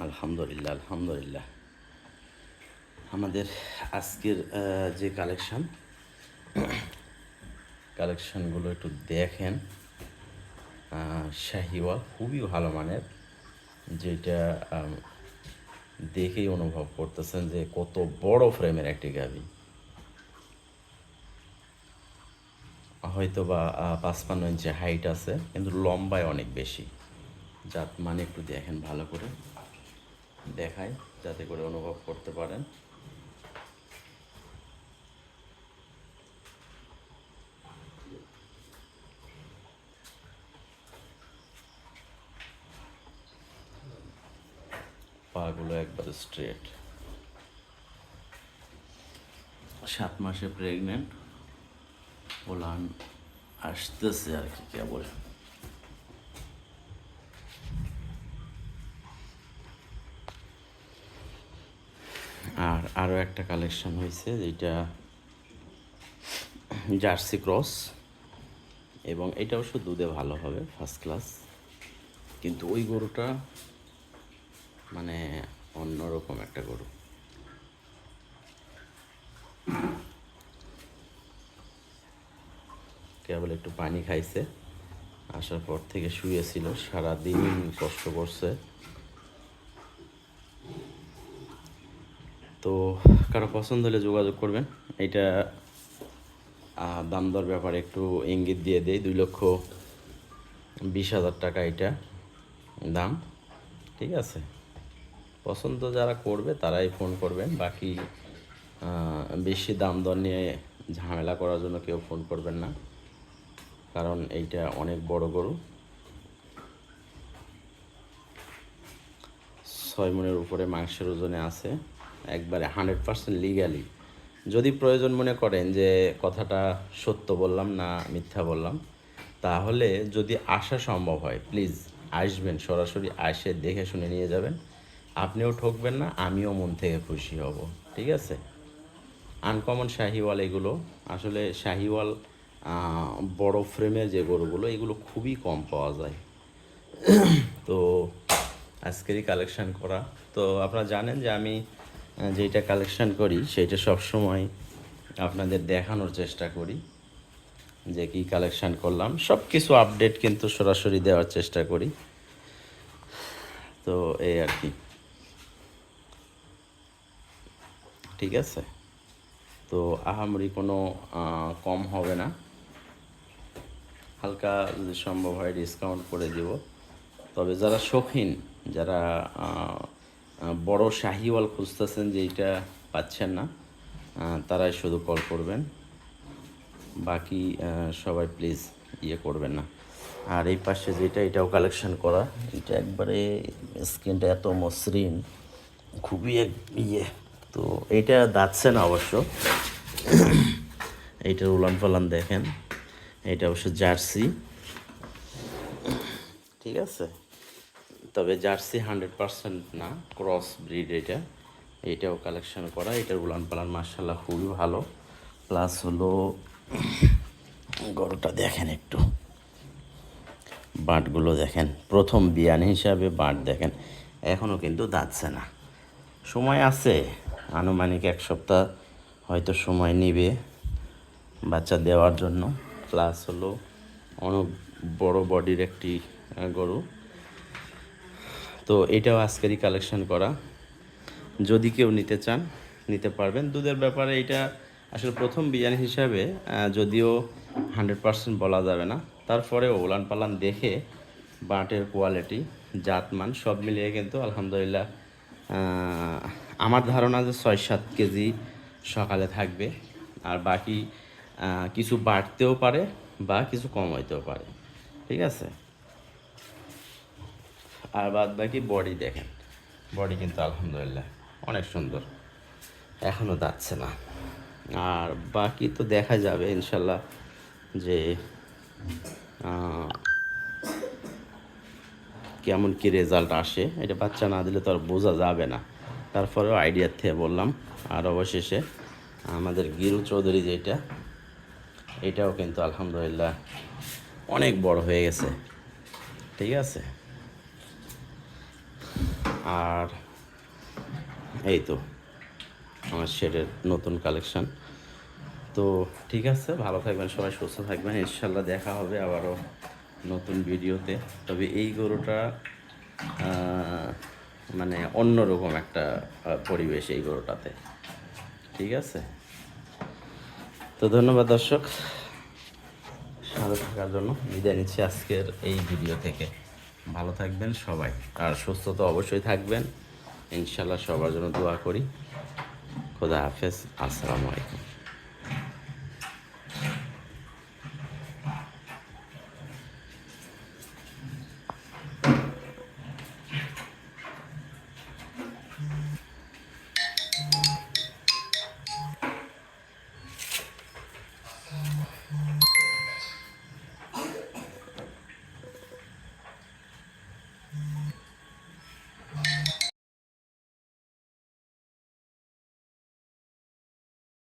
আলহামদুলিল্লাহ আলহামদুলিল্লাহ। আমাদের আজকের যে কালেকশন কালেকশনগুলো একটু দেখেন। আহ, শাহিওয়াল খুবই ভালো মানের যেটা দেখেই অনুভব করতেছেন যে কত বড় ফ্রেমের একটি গাভি। হয়তো বা পাঁচপান্ন ইঞ্চি হাইট আছে কিন্তু লম্বায় অনেক বেশি। জাত মানে একটু দেখেন ভালো করে। দেখাই, যাতে করে অনুভব করতে পারেন। পাগুলো একবারে স্ট্রেট সাত মাসে প্রেগনেন্ট ওলান আসতেছে আর কি কেবল আর আরও একটা কালেকশন হয়েছে, যেটা জার্সি ক্রস এবং এটা অবশ্য দুধে ভালো হবে ফার্স্ট ক্লাস কিন্তু ওই গরুটা মানে অন্যরকম একটা গরু। কেবল একটু পানি খাইছে, আসার পর থেকে শুয়েছিল, সারাদিন কষ্ট করছে। তো কারও পছন্দ হলে যোগাযোগ করবেন। এটা দাম দর ব্যাপারে একটু ইঙ্গিত দিয়ে দেয় দুই লক্ষ বিশ হাজার টাকা এটা দাম। ঠিক আছে? পছন্দ যারা করবে তারাই ফোন করবেন। বাকি বেশি দাম দর নিয়ে ঝামেলা করার জন্য কেউ ফোন করবেন না। কারণ এইটা অনেক বড় গরু। ছয় মনের উপরে মাংসের ওজনে আছে। একবারে হান্ড্রেড পার্সেন্ট লিগালি যদি প্রয়োজন মনে করেন যে কথাটা সত্য বললাম না মিথ্যা বললাম, তাহলে যদি আসা সম্ভব হয় প্লিজ আসবেন, সরাসরি আসে দেখে শুনে নিয়ে যাবেন। আপনিও ঠকবেন না, আমিও মন থেকে খুশি হব, ঠিক আছে? আনকমন শাহিওয়াল এগুলো, আসলে শাহিওয়াল বড় ফ্রেমের যে গরুগুলো, এগুলো খুবই কম পাওয়া যায়। তো আজকেরই কালেকশান করা। তো আপনারা জানেন যে আমি যেটা কালেকশন করি সেটা সবসময় আপনাদের দেখানোর চেষ্টা করি যে কি কালেকশন করলাম। সব কিছু আপডেট কিন্তু সরাসরি দেওয়ার চেষ্টা করি। তো এই আর কি। ঠিক আছে? তো আহামরি কোনো কম হবে না। হালকা যদি সম্ভব হয় ডিসকাউন্ট করে দিব। তবে যারা শৌখিন, যারা বড় শাহিওয়াল খুঁজতেছেন যে এইটা পাচ্ছেন না। তারাই শুধু কল করবেন। বাকি সবাই প্লিজ ইয়ে করবেন না। আর এই পাশে যেটা, এটাও কালেকশন করা। এটা একবারে স্কিনটা এত মসৃণ, খুবই এক ইয়ে। তো এইটা দাচ্ছে না অবশ্য। এইটার উলান পালান দেখেন। এটা অবশ্য জার্সি। ঠিক আছে? তবে জার্সি হান্ড্রেড পার্সেন্ট না, ক্রস ব্রিড এটা। এইটাও কালেকশন করা, এটার উলান পালান মার্শাল্লাহ খুবই ভালো। প্লাস হলো, গরুটা দেখেন একটু। বাঁটগুলো দেখেন, প্রথম বিয়ান হিসাবে বাঁট দেখেন। এখনও কিন্তু দাঁতছে না। সময় আছে, আনুমানিক এক সপ্তাহ হয়তো সময় নেবে বাচ্চা দেওয়ার জন্য। প্লাস হলো, অনেক বড় বডির একটি গরু। তো এটাও আজকেরই কালেকশন করা। যদি কেউ নিতে চান, নিতে পারবেন। দুধের ব্যাপারে এটা আসলে প্রথম বিরিয়ানি হিসাবে যদিও হান্ড্রেড পার্সেন্ট বলা যাবে না। তারপরে ওলান পালান দেখে বাটের কোয়ালিটি জাতমান সব মিলিয়ে কিন্তু আলহামদুলিল্লাহ আমার ধারণা যে ছয় সাত কেজি সকালে থাকবে। আর বাকি কিছু বাড়তেও পারে বা কিছু কম হইতেও পারে। ঠিক আছে? আর বাদ বাকি বডি দেখেন। বডি কিন্তু আলহামদুলিল্লাহ অনেক সুন্দর। এখনও যাচ্ছে না। আর বাকি তো দেখা যাবে ইনশাল্লাহ যে কেমন কি রেজাল্ট আসে। এটা বাচ্চা না দিলে তো আর বোঝা যাবে না। তারপরেও আইডিয়ার থেকে বললাম। আর অবশেষে আমাদের গিরু চৌধুরী যেটা, এটাও কিন্তু আলহামদুলিল্লাহ অনেক বড় হয়ে গেছে। ঠিক আছে? আর এই তো, আমার শেডের নতুন কালেকশন তো ঠিক আছে, ভালো থাকবেন, সবাই সুস্থ থাকবেন। ইনশাল্লাহ দেখা হবে আবারও নতুন ভিডিওতে। তবে এই গরুটা মানে অন্যরকম একটা পরিবেশ এই গরুটাতে। ঠিক আছে? তো ধন্যবাদ দর্শক। সাথে থাকার জন্য বিদায় নিচ্ছি আজকের এই ভিডিও থেকে। ভালো থাকবেন সবাই। আর সুস্থ তো অবশ্যই থাকবেন। ইনশাল্লাহ সবার জন্য দোয়া করি। খোদা হাফেজ। আসসালামু আলাইকুম।